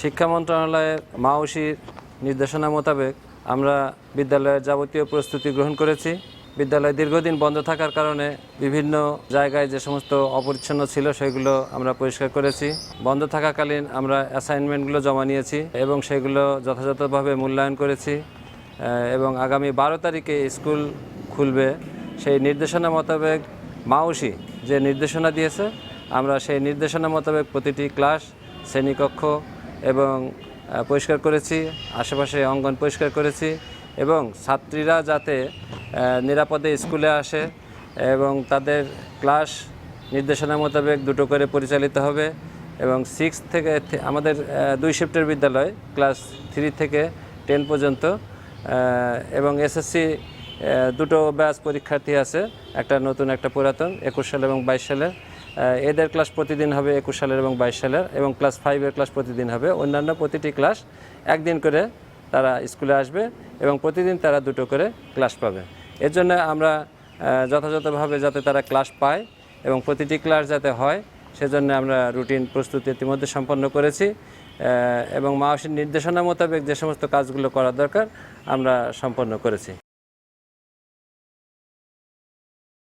শিক্ষা মন্ত্রণালয়ের মাওসির নির্দেশনা মোতাবেক আমরা বিদ্যালয়ের যাবতীয় প্রস্তুতি গ্রহণ করেছি। বিদ্যালয় দীর্ঘদিন বন্ধ থাকার কারণে বিভিন্ন জায়গায় যে সমস্ত অপরিচ্ছন্ন ছিল সেগুলো আমরা পরিষ্কার করেছি। বন্ধ থাকাকালীন আমরা অ্যাসাইনমেন্টগুলো জমা নিয়েছি এবং সেগুলো যথাযথভাবে মূল্যায়ন করেছি। এবং আগামী বারো তারিখে স্কুল খুলবে। সেই নির্দেশনা মোতাবেক মাউসি যে নির্দেশনা দিয়েছে, আমরা সেই নির্দেশনা মোতাবেক প্রতিটি ক্লাস, শ্রেণীকক্ষ এবং পরিষ্কার করেছি, আশেপাশে অঙ্গন পরিষ্কার করেছি এবং ছাত্রীরা যাতে নিরাপদে স্কুলে আসে এবং তাদের ক্লাস নির্দেশনা মোতাবেক দুটো করে পরিচালিত হবে এবং সিক্স থেকে আমাদের দুই শিফটের বিদ্যালয় ক্লাস থ্রি থেকে টেন পর্যন্ত এবং এসএসসি দুটো ব্যাচ পরীক্ষার্থী আছে, একটা নতুন, একটা পুরাতন, একুশ সাল এবং বাইশ সালের। এদের ক্লাস প্রতিদিন হবে একুশ সালের এবং বাইশ সালের, এবং ক্লাস ফাইভের ক্লাস প্রতিদিন হবে অন্যান্য প্রতিটি ক্লাস একদিন করে তারা স্কুলে আসবে এবং প্রতিদিন তারা দুটো করে ক্লাস পাবে। এর জন্য আমরা যথাযথভাবে যাতে তারা ক্লাস পায় এবং প্রতিটি ক্লাস যাতে হয়, সেজন্য আমরা রুটিন প্রস্তুতি ইতিমধ্যে সম্পন্ন করেছি এবং মাওসির নির্দেশনা মোতাবেক যে সমস্ত কাজগুলো করা দরকার আমরা সম্পন্ন করেছি।